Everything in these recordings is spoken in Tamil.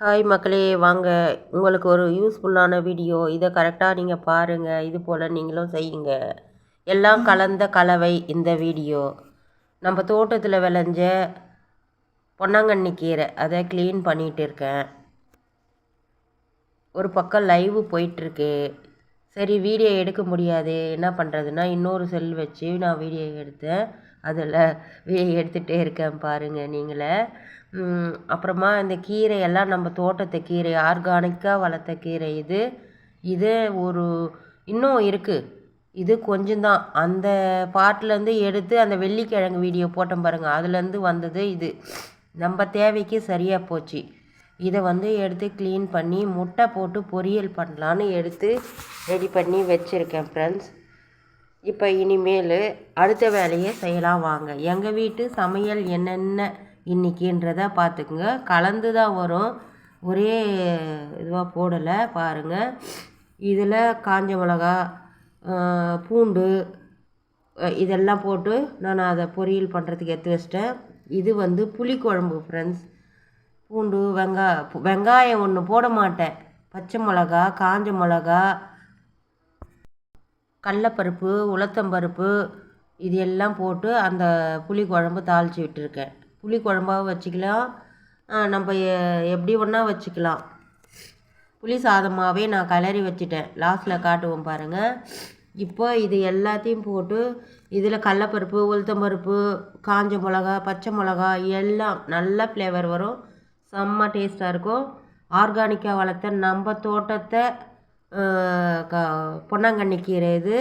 ஹாய் மக்களே வாங்க. உங்களுக்கு ஒரு யூஸ்ஃபுல்லான வீடியோ இதை கரெக்டாக நீங்கள் பாருங்கள் இது போல் நீங்களும் செய்யுங்க. எல்லாம் கலந்த கலவை இந்த வீடியோ நம்ம தோட்டத்தில் விளைஞ்ச பொன்னாங்கண்ணி கீரை. அதை க்ளீன் பண்ணிகிட்டு இருக்கேன். ஒரு பக்கம் லைவு போயிட்டுருக்கு. சரி வீடியோ எடுக்க முடியாது. என்ன பண்ணுறதுன்னா இன்னொரு செல் வச்சு நான் வீடியோ எடுத்தேன். அதில் எடுத்துகிட்டே இருக்கேன் பாருங்கள் நீங்களே. அப்புறமா இந்த கீரையெல்லாம் நம்ம தோட்டத்து கீரை ஆர்கானிக்காக வளர்த்த கீரை இது. இது ஒரு இன்னும் இருக்குது இது கொஞ்சம்தான் அந்த பாட்டிலேருந்து எடுத்து அந்த வெள்ளிக்கிழங்கு வீடியோ போட்டோம் பாருங்கள் அதுலேருந்து வந்தது இது. நம்ம தேவைக்கு சரியாக போச்சு. இதை வந்து எடுத்து க்ளீன் பண்ணி முட்டை போட்டு பொரியல் பண்ணலான்னு எடுத்து ரெடி பண்ணி வச்சுருக்கேன் ஃப்ரெண்ட்ஸ் இப்போ இனிமேல் அடுத்த வேலையை செய்யலாம் வாங்க. எங்கள் வீட்டு சமையல் என்னென்ன இன்றைக்கின்றத பார்த்துக்குங்க கலந்து தான் வரும். ஒரே இதுவாக போடலை பாருங்கள் இதில் காஞ்ச மிளகா பூண்டு இதெல்லாம் போட்டு நான் அதை பொரியல் பண்ணுறதுக்கு எடுத்து வச்சிட்டேன். இது வந்து புளிக்குழம்பு ஃப்ரெண்ட்ஸ் பூண்டு வெங்காய வெங்காயம் ஒன்று போட மாட்டேன். பச்சை மிளகா காஞ்ச மிளகா கடலப்பருப்பு உளுத்தம்பருப்பு இது எல்லாம் போட்டு அந்த புளி குழம்பு தாளித்து விட்டுருக்கேன். புளி குழம்பாகவும் வச்சுக்கலாம். நம்ம எ- எப்படி ஒன்றா வச்சுக்கலாம். புளி சாதமாகவே நான் கிளறி வச்சுட்டேன். லாஸ்ட்டில் காட்டுவோம் பாருங்கள் இப்போ இது எல்லாத்தையும் போட்டு இதில் கடலப்பருப்பு உளுத்தம்பருப்பு காஞ்ச மிளகா பச்சை மிளகா எல்லாம் நல்ல ஃப்ளேவர் வரும். செம்ம டேஸ்ட்டாக இருக்கும். ஆர்கானிக்காக வளர்த்த நம்ம தோட்டத்தை க பொன்னாங்கண்ணி கீரை இது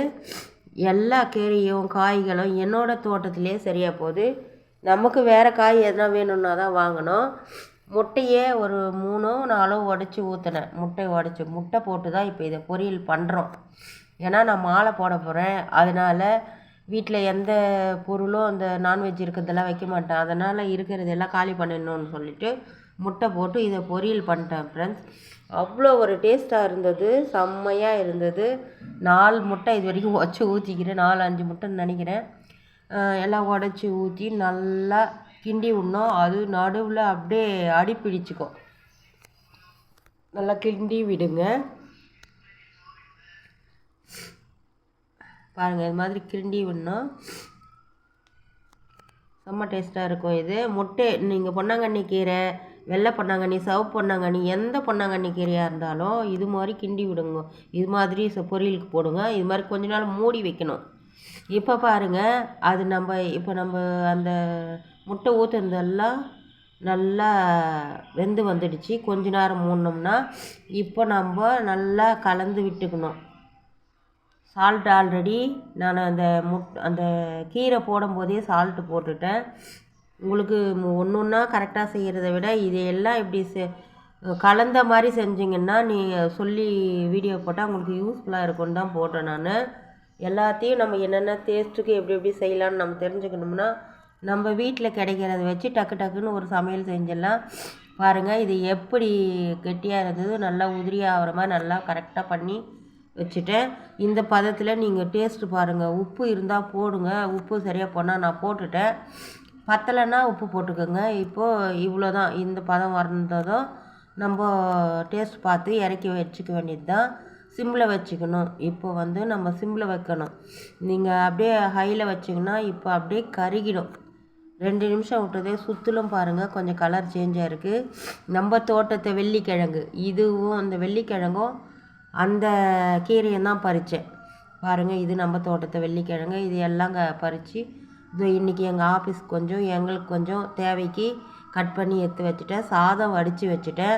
எல்லா கீரையும் காய்களும் என்னோடய தோட்டத்திலே சரியாக போகுது. நமக்கு வேறு காய் எதனா வேணும்னா தான் வாங்கணும். முட்டையே ஒரு மூணோ நாலோ உடச்சி ஊற்றினேன் முட்டை உடச்சி முட்டை போட்டு தான் இப்போ இதை பொரியல் பண்ணுறோம் ஏன்னா நான் மாலை போட போகிறேன் அதனால் வீட்டில் எந்த பொருளும் அந்த நான்வெஜ் இருக்கிறதெல்லாம் வைக்க மாட்டேன். அதனால் இருக்கிறதெல்லாம் காலி பண்ணிடணும்னு சொல்லிட்டு முட்டை போட்டு இதை பொரியல் பண்ணிட்டேன் ஃப்ரெண்ட்ஸ் அவ்வளோ ஒரு டேஸ்ட்டாக இருந்தது செம்மையாக இருந்தது. நாலு முட்டை இது வரைக்கும் உடச்சி ஊற்றிக்கிறேன் நாலு அஞ்சு முட்டைன்னு நினைக்கிறேன். எல்லாம் உடச்சி ஊற்றி நல்லா கிண்டி விடணும். அது நடுவில் அப்படியே அடி பிடிச்சிக்கும் நல்லா கிண்டி விடுங்க. பாருங்கள் இது மாதிரி கிண்டி விடணும். செம்ம டேஸ்ட்டாக இருக்கும் இது. முட்டை நீங்கள் பொன்னாங்கண்ணி கீரை வெள்ளை பொன்னாங்கண்ணி சவ் பொன்னாங்கண்ணி எந்த பொன்னாங்கண்ணி கீரையாக இருந்தாலும் இது மாதிரி கிண்டி விடுங்க. இது மாதிரி ச- பொரியலுக்கு போடுங்க. இது மாதிரி கொஞ்ச நாள் மூடி வைக்கணும். இப்போ பாருங்கள் அது நம்ம இப்போ நம்ம அந்த முட்டை ஊற்றுனதெல்லாம் நல்லா வெந்து வந்துடுச்சு. கொஞ்ச நேரம் மூடினோம்னா இப்போ நம்ம நல்லா கலந்து விட்டுக்கணும். சால்ட் ஆல்ரெடி நான் அந்த முட் அந்த கீரை போடும்போதே சால்ட்டு போட்டுட்டேன். உங்களுக்கு ஒன்று ஒன்றா கரெக்டாக செய்கிறத விட இதையெல்லாம் இப்படி செ கலந்த மாதிரி செஞ்சிங்கன்னா நீங்கள் சொல்லி வீடியோ போட்டால் உங்களுக்கு யூஸ்ஃபுல்லாக இருக்கும்னு தான் போட்டேன் நான். எல்லாத்தையும் நம்ம என்னென்ன டேஸ்ட்டுக்கு எப்படி எப்படி செய்யலாம்னு நம்ம தெரிஞ்சுக்கணும்னா நம்ம வீட்டில் கிடைக்கிறத வச்சு டக்கு டக்குன்னு ஒரு சமையல் செஞ்சிடலாம். பாருங்கள் இது எப்படி கெட்டியாக இருந்தது நல்லா உதிரியாக ஆகிற மாதிரி நல்லா கரெக்டாக பண்ணி வச்சுட்டேன். இந்த பதத்தில் நீங்கள் டேஸ்ட்டு பாருங்கள் உப்பு இருந்தால் போடுங்க உப்பு சரியாக போனால் நான் போட்டுட்டேன். பத்தலைன்னா உப்பு போட்டுக்கோங்க. இப்போது இவ்வளோ தான் இந்த பதம் வந்ததும் நம்ம டேஸ்ட் பார்த்து இறக்கி வச்சுக்க வேண்டியது தான் சிம்மில் வச்சுக்கணும். இப்போ வந்து நம்ம சிம்மில் வைக்கணும். நீங்கள் அப்படியே ஹையில் வச்சிங்கன்னா இப்போ அப்படியே கருகிடும். ரெண்டு நிமிஷம் விட்டதே சுற்றிலும் பாருங்கள் கொஞ்சம் கலர் சேஞ்ச் ஆகிருக்கு நம்ம தோட்டத்தை வெள்ளிக்கிழங்கு. இதுவும் அந்த வெள்ளிக்கிழங்கும் அந்த கீரையும் தான் பறித்தேன் பாருங்கள் இது நம்ம தோட்டத்தை வெள்ளிக்கிழங்கு. இது எல்லாம் க பறித்து இது இன்றைக்கி எங்கள் ஆஃபீஸ் கொஞ்சம் எங்களுக்கு கொஞ்சம் தேவைக்கு கட் பண்ணி எடுத்து வச்சுட்டேன். சாதம் வடித்து வச்சுட்டேன்.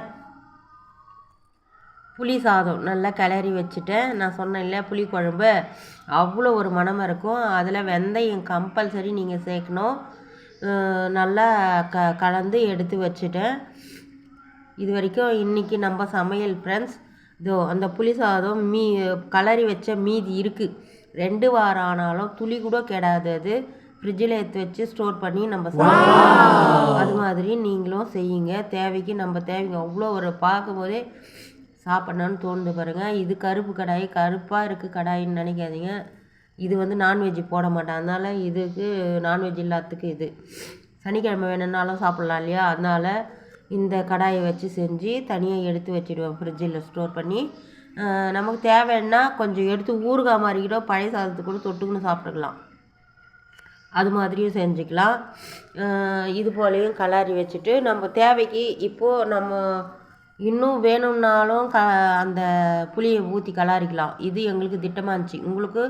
புளி சாதம் நல்லா கிளறி வச்சுட்டேன். நான் சொன்னேன் இல்லை புளி குழம்பு அவ்வளோ ஒரு மனம் இருக்கும். அதில் வெந்தயம் கம்பல்சரி நீங்கள் சேர்க்கணும். நல்லா க கலந்து எடுத்து வச்சுட்டேன். இது வரைக்கும் இன்றைக்கி நம்ம சமையல் ஃப்ரெண்ட்ஸ் இதோ அந்த புளி சாதம் மீ கலரி வச்ச மீதி இருக்குது ரெண்டு வாரம் ஆனாலும் துளி கூட கெடாது அது. ஃப்ரிட்ஜில் எடுத்து வச்சு ஸ்டோர் பண்ணி நம்ம சாப்பிடலாம். அது மாதிரி நீங்களும் செய்யுங்க. தேவைக்கு நம்ம தேவைக்கு அவ்வளோ ஒரு பார்க்கும்போதே சாப்பிட்ணுன்னு தோணுது பாருங்கள் இது கருப்பு கடாய் கருப்பாக இருக்குது கடாயின்னு நினைக்காதீங்க. இது வந்து நான்வெஜ் போட மாட்டேன். அதனால் இதுக்கு நான்வெஜ் இல்லாததுக்கு இது. சனிக்கிழமை வேணும்னாலும் சாப்பிட்லாம் இல்லையா? அதனால் இந்த கடாயை வச்சு செஞ்சு தனியாக எடுத்து வச்சுடுவேன் ஃப்ரிட்ஜில் ஸ்டோர் பண்ணி. நமக்கு தேவைன்னா கொஞ்சம் எடுத்து ஊறுகாய் மாதிரி கூட பழைய சாதத்துக்கு கூட தொட்டுக்குன்னு சாப்பிட்டுக்கலாம். அது மாதிரியும் செஞ்சுக்கலாம். இது போலையும் கலாரி வச்சுட்டு நம்ம தேவைக்கு இப்போது நம்ம இன்னும் வேணும்னாலும் க அந்த புளியை ஊற்றி கலாரிக்கலாம். இது எங்களுக்கு திட்டமாக இருந்துச்சு. உங்களுக்கு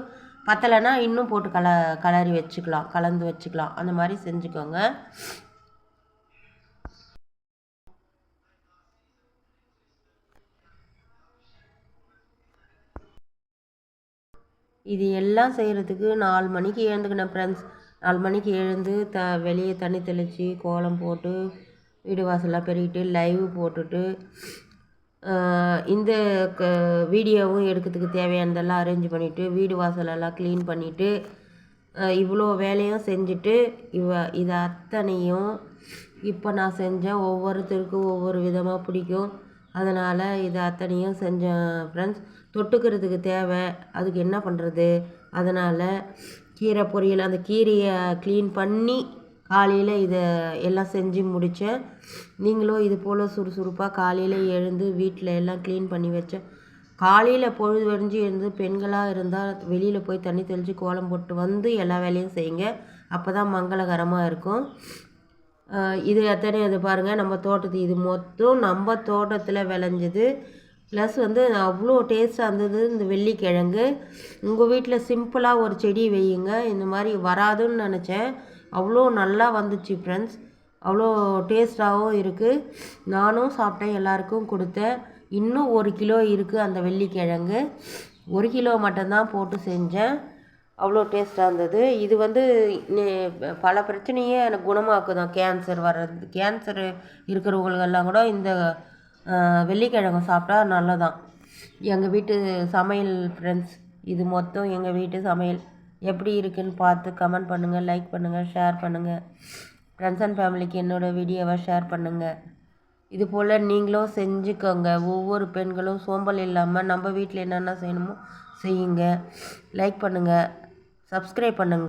பத்தலைன்னா இன்னும் போட்டு கல கலரி வச்சுக்கலாம். கலந்து வச்சுக்கலாம். அந்த மாதிரி செஞ்சுக்கோங்க. இது எல்லாம் செய்கிறதுக்கு நாலு மணிக்கு எழுந்துக்கினேன் ஃப்ரெண்ட்ஸ் நாலு மணிக்கு எழுந்து த வெளியே தண்ணி தெளித்து கோலம் போட்டு வீடு வாசல்லாம் பெருகிட்டு லைவ் போட்டுட்டு இந்த க வீடியோவும் எடுக்கிறதுக்கு தேவையானதெல்லாம் அரேஞ்ச் பண்ணிவிட்டு வீடு வாசலெல்லாம் க்ளீன் பண்ணிவிட்டு இவ்வளோ வேலையும் செஞ்சுட்டு இவ இதை அத்தனையும் இப்போ நான் செஞ்சேன் ஒவ்வொருத்தருக்கும் ஒவ்வொரு விதமாக பிடிக்கும். அதனால் இதை அத்தனையும் செஞ்சேன் ஃப்ரெண்ட்ஸ் தொட்டுக்கிறதுக்கு தேவை. அதுக்கு என்ன பண்ணுறது அதனால் கீரை பொரியல் அந்த கீரையை க்ளீன் பண்ணி காலையில் இதை எல்லாம் செஞ்சு முடித்தேன் நீங்களும் இது போல் சுறுசுறுப்பாக காலையில் எழுந்து வீட்டில் எல்லாம் க்ளீன் பண்ணி வச்சேன் காலையில் பொழுது வரைஞ்சி இருந்து பெண்களாக இருந்தால் வெளியில் போய் தண்ணி தெளித்து கோலம் போட்டு வந்து எல்லா வேலையும் செய்யுங்க. அப்போ தான் மங்களகரமாக இருக்கும் இது எத்தனை இது பாருங்கள் நம்ம தோட்டத்து இது மொத்தம் நம்ம தோட்டத்தில் விளைஞ்சது ப்ளஸ் வந்து அவ்வளோ டேஸ்ட்டாக இருந்தது இந்த வெள்ளிக்கிழங்கு. உங்கள் வீட்டில் சிம்பிளாக ஒரு செடி வையுங்க. இந்த மாதிரி வராதுன்னு நினச்சேன். அவ்வளோ நல்லா வந்துச்சு ஃப்ரெண்ட்ஸ் அவ்வளோ டேஸ்ட்டாகவும் இருக்குது நானும் சாப்பிட்டேன் எல்லாருக்கும் கொடுத்தேன். இன்னும் ஒரு கிலோ இருக்குது அந்த வெள்ளிக்கிழங்கு. ஒரு கிலோ மட்டும்தான் போட்டு செஞ்சேன். அவ்வளோ டேஸ்ட்டாக இருந்தது. இது வந்து பல பிரச்சனையே எனக்கு குணமாக்குதான். கேன்சர் வர்றது கேன்சர் இருக்கிறவங்களுக்கெல்லாம் கூட இந்த வெள்ளிக்கிழங்கு சாப்பிட்டா நல்லதான். எங்கள் வீட்டு சமையல் ஃப்ரெண்ட்ஸ் இது மொத்தம் எங்கள் வீட்டு சமையல். எப்படி இருக்குன்னு பார்த்து கமெண்ட் பண்ணுங்கள் லைக் பண்ணுங்கள் ஷேர் பண்ணுங்கள் ஃப்ரெண்ட்ஸ் அண்ட் ஃபேமிலிக்கு என்னோடய வீடியோவை ஷேர் பண்ணுங்கள் இது போல் நீங்களும் செஞ்சுக்கோங்க. ஒவ்வொரு பெண்களும் சோம்பல் இல்லாமல் நம்ம வீட்டில் என்னென்ன செய்யணுமோ செய்யுங்க. லைக் பண்ணுங்கள் சப்ஸ்கிரைப் பண்ணுங்கள்